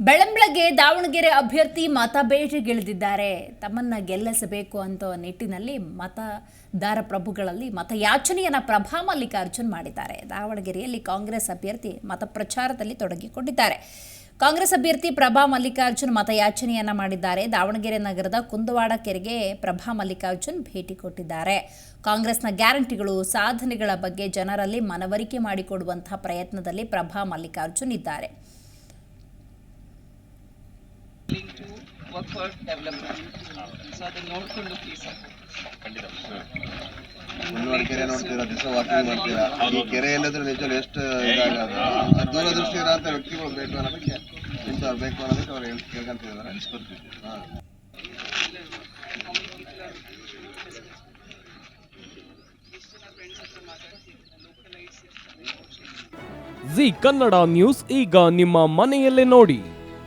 ಬೆಳಂಬೆಳಗ್ಗೆ ದಾವಣಗೆರೆ ಅಭ್ಯರ್ಥಿ ಮತ ಬೇಟೆಗಿಳಿದಿದ್ದಾರೆ ತಮ್ಮನ್ನ ಗೆಲ್ಲಿಸಬೇಕು ಅಂತ ನಿಟ್ಟಿನಲ್ಲಿ ಮತದಾರ ಪ್ರಭುಗಳಲ್ಲಿ ಮತಯಾಚನೆಯನ್ನ ಪ್ರಭಾ ಮಲ್ಲಿಕಾರ್ಜುನ್ ಮಾಡಿದ್ದಾರೆ. ದಾವಣಗೆರೆಯಲ್ಲಿ ಕಾಂಗ್ರೆಸ್ ಅಭ್ಯರ್ಥಿ ಮತ ಪ್ರಚಾರದಲ್ಲಿ ತೊಡಗಿಕೊಂಡಿದ್ದಾರೆ. ಕಾಂಗ್ರೆಸ್ ಅಭ್ಯರ್ಥಿ ಪ್ರಭಾ ಮಲ್ಲಿಕಾರ್ಜುನ್ ಮತಯಾಚನೆಯನ್ನ ಮಾಡಿದ್ದಾರೆ. ದಾವಣಗೆರೆ ನಗರದ ಕುಂದವಾಡ ಕೆರೆಗೆ ಪ್ರಭಾ ಮಲ್ಲಿಕಾರ್ಜುನ್ ಭೇಟಿ ಕೊಟ್ಟಿದ್ದಾರೆ. ಕಾಂಗ್ರೆಸ್ನ ಗ್ಯಾರಂಟಿಗಳು, ಸಾಧನೆಗಳ ಬಗ್ಗೆ ಜನರಲ್ಲಿ ಮನವರಿಕೆ ಮಾಡಿಕೊಡುವಂತಹ ಪ್ರಯತ್ನದಲ್ಲಿ ಪ್ರಭಾ ಮಲ್ಲಿಕಾರ್ಜುನ್ ಇದ್ದಾರೆ. Work ಡೆವಲಪ್ಮೆಂಟ್ ಸೊ ಅದನ್ನ ನೋಡ್ಕೊಂಡು ಪ್ಲೀಸ್ ಕುಂದವಾಡ ಕೆರೆ ನೋಡ್ತೀರಾ ದಿವಸ ವಾಕಿಂಗ್ ಮಾಡ್ತೀರಾ? ಈ ಕೆರೆ ಇಲ್ಲದ್ರೆ ನಿಜವೂ ಎಷ್ಟು ಇದಾಗೋದು ದೂರದೃಷ್ಟಿ ಇರೋಂಥ ವ್ಯಕ್ತಿಗಳು ಬೇಕು ಅನ್ನೋದಕ್ಕೆ ಇಂಥವ್ರು ಬೇಕು ಅನ್ನೋದಕ್ಕೆ ಅವ್ರು ಹೇಳ್ ಕೇಳ್ಕೊಂತಿದ್ದಾರೆ. ಹಾಂ. ಜಿ ಕನ್ನಡ ನ್ಯೂಸ್ ಈಗ ನಿಮ್ಮ ಮನೆಯಲ್ಲೇ ನೋಡಿ.